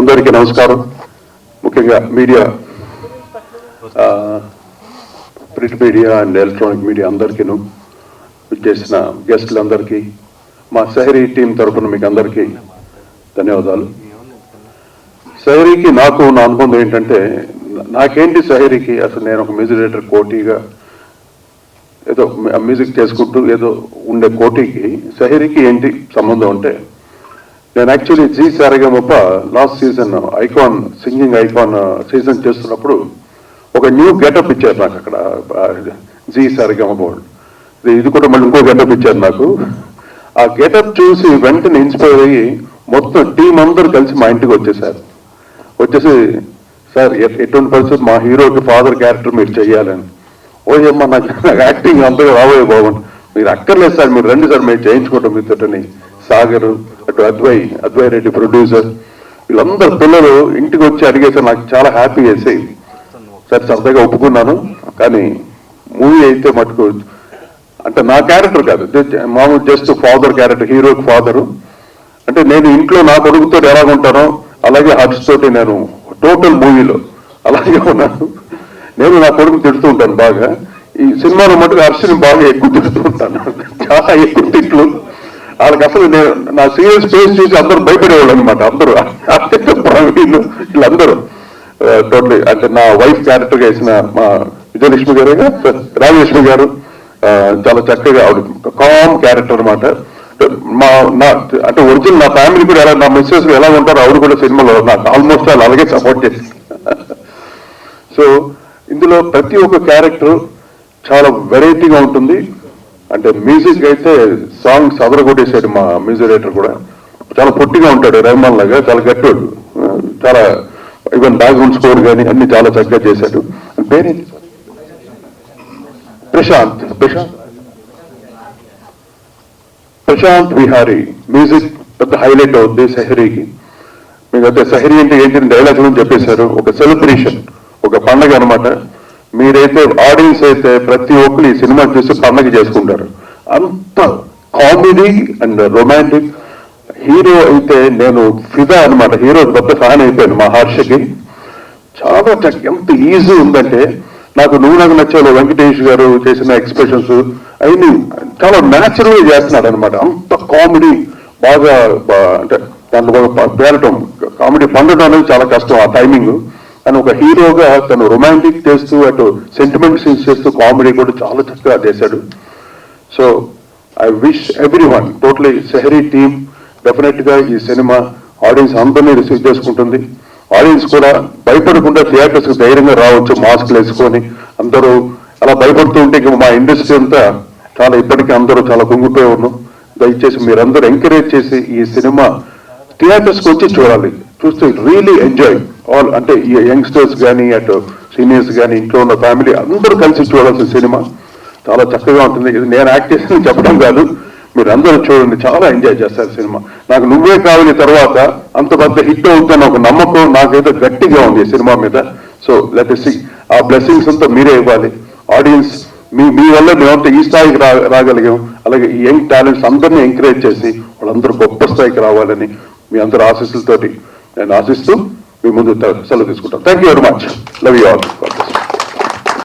అందరికీ నమస్కారం. ముఖ్యంగా media print media and electronic media అందరికీను చేసిన గెస్టులందరికీ మా సహరీ టీం తరపున మీకు అందరికీ ధన్యవాదాలు. సహరీకి నాకు ఉన్న అనుబంధం ఏంటంటే నాకేంటి సహరీకి అసలు నేను ఒక మ్యూజిక్ కోటీగా కోటిగా ఏదో మ్యూజిక్ చేసుకుంటూ ఏదో ఉండే కోటికి సహరీకి ఏంటి సంబంధం అంటే నేను actually Zee Saregamapa last season icon singing icon season చేస్తున్నప్పుడు ఒక న్యూ గెటప్ ఇచ్చారు నాకు అక్కడ జీ సారగమప్ప వాళ్ళు ఇది- కూడా మళ్ళీ ఇంకో గెటప్ ఇచ్చారు నాకు. ఆ గెటప్ చూసి వెంటనే ఇన్స్పైర్ అయ్యి మొత్తం టీం అందరూ కలిసి మా ఇంటికి వచ్చేసారు. వచ్చేసి సార్ ఎటువంటి పరిస్థితి? మా హీరోకి ఫాదర్ క్యారెక్టర్ మీరు చెయ్యాలని. ఓ ఏమ్మా నాకు నాకు యాక్టింగ్ అంతగా రాబోయే బాగుంది మీరు అక్కర్లేదు సార్ మీరు రండి సార్ మేము చేయించుకుంటాం మీతోటని సాగరు అటు అద్వై అద్వై రెడ్డి ప్రొడ్యూసర్ వీళ్ళందరు పిల్లలు ఇంటికి వచ్చి అడిగేసారు నాకు చాలా హ్యాపీ వేసి సరే సరదాగా ఒప్పుకున్నాను కానీ మూవీ అయితే మటుకు అంటే నా క్యారెక్టర్ కాదు. జస్ట్- మామూలు జస్ట్ ఫాదర్ క్యారెక్టర్ హీరోకి ఫాదరు అంటే నేను ఇంట్లో నా కొడుకుతో ఎలా ఉంటానో అలాగే హర్ష్ తోటి నేను టోటల్ మూవీలో అలాగే ఉన్నాను. నేను నా కొడుకు తిడుతూ ఉంటాను బాగా. ఈ సినిమాలో మటుకు హర్షని బాగా ఎక్కువ తిడుతూ ఉంటాను. చాలా ఎక్కువ తిట్లు. వాళ్ళకి అసలు నేను నా సీరియస్ ఫేస్ చూసి అందరూ భయపడేవాళ్ళు అనమాట అందరూ. ప్రవీణ్ వీళ్ళందరూ. టోటలీ అంటే నా వైఫ్ క్యారెక్టర్గా వేసిన మా విజయలక్ష్మి గారు రాజలక్ష్మి గారు చాలా చక్కగా ఆవిడ కామ్ క్యారెక్టర్ అనమాట మా నా అంటే ఒరిజినల్ నా ఫ్యామిలీ కూడా ఎలా నా మిస్సెస్ ఎలా ఉంటారో ఆవిడ కూడా సినిమాలో నాకు ఆల్మోస్ట్ వాళ్ళు అలాగే సపోర్ట్ చేసి సో ఇందులో ప్రతి ఒక్క క్యారెక్టర్ చాలా వెరైటీగా ఉంటుంది. అంటే మ్యూజిక్ అయితే సాంగ్స్ అదరగొట్టేసాడు మా మ్యూజిక్ డైరెక్టర్ కూడా. చాలా పొట్టిగా ఉంటాడు రెహమాన్ లాగా చాలా గట్టోడు చాలా ఈవెన్ బ్యాక్గ్రౌండ్ స్కోర్ కానీ అన్ని చాలా చక్కగా చేశాడు. పేరేంటి ప్రశాంత్ ప్రశాంత్. ప్రశాంత్ విహారీ. మ్యూజిక్ పెద్ద హైలైట్ అవుద్ది సహరీకి. మీకు అయితే సహరీ అంటే ఏంటి డైలాగ్ అని చెప్పేశారు. ఒక సెలబ్రేషన్ ఒక పండగ అనమాట మీరైతే ఆడియన్స్ అయితే ప్రతి ఒక్కరు ఈ సినిమా చూసి పండగ చేసుకుంటారు. అంత కామెడీ అండ్ రొమాంటిక్ హీరో అయితే నేను ఫిదా అన్నమాట. హీరో పెద్ద ఫ్యాన్ అయిపోయాను మా హర్షకి. చాలా ఎంత ఈజీ ఉందంటే నాకు నువ్వు నాకు నచ్చావు వెంకటేష్ గారు చేసిన ఎక్స్ప్రెషన్స్ అవన్నీ చాలా న్యాచురల్గా చేస్తున్నాడు అనమాట అంత కామెడీ బాగా అంటే దాంట్లో బాగా పేరటం కామెడీ పండటం అనేది చాలా కష్టం ఆ టైమింగ్ తను ఒక హీరోగా తను రొమాంటిక్ చేస్తూ అటు సెంటిమెంట్ సీన్స్ చేస్తూ కామెడీ కూడా చాలా చక్కగా చేశాడు. So I wish everyone totally Sehari team definitely ఈ సినిమా ఆడియన్స్ అందరినీ రిసీవ్ చేసుకుంటుంది. ఆడియన్స్ కూడా భయపడకుండా థియేటర్స్ ధైర్యంగా రావచ్చు మాస్క్లు వేసుకొని అందరూ అలా భయపడుతూ ఉంటే మా ఇండస్ట్రీ అంతా చాలా ఇప్పటికీ అందరూ చాలా కుంగిపోయి ఉన్నాం. దయచేసి మీరందరూ ఎంకరేజ్ చేసి ఈ సినిమా థియేటర్స్కి వచ్చి చూడాలి. చూస్తే రియలీ ఎంజాయ్ ఆల్ అంటే ఈ యంగ్స్టర్స్ కానీ అటు సీనియర్స్ కానీ ఇంట్లో ఉన్న ఫ్యామిలీ అందరూ కలిసి చూడాల్సిన సినిమా చాలా చక్కగా ఉంటుంది. ఇది నేను యాక్ట్ చేసి చెప్పడం కాదు. మీరు అందరూ చూడండి. చాలా ఎంజాయ్ చేస్తారు సినిమా నాకు నువ్వే కావాలి తర్వాత. అంత పెద్ద హిట్ అవుతుందని ఒక నమ్మకం నాకైతే గట్టిగా ఉంది సినిమా మీద. సో లెట్ సి ఆ బ్లెస్సింగ్స్ అంతా మీరే ఇవ్వాలి. ఆడియన్స్ మీ మీ వల్ల మేమంతా ఈ స్థాయికి రా రాగలిగాం. అలాగే ఈ యంగ్ టాలెంట్స్ అందరినీ ఎంకరేజ్ చేసి వాళ్ళందరూ గొప్ప స్థాయికి రావాలని మీ అందరు ఆశీస్సులతోటి నేను ఆశిస్తూ మీ ముందు సెలవు తీసుకుంటాం thank you very much love you all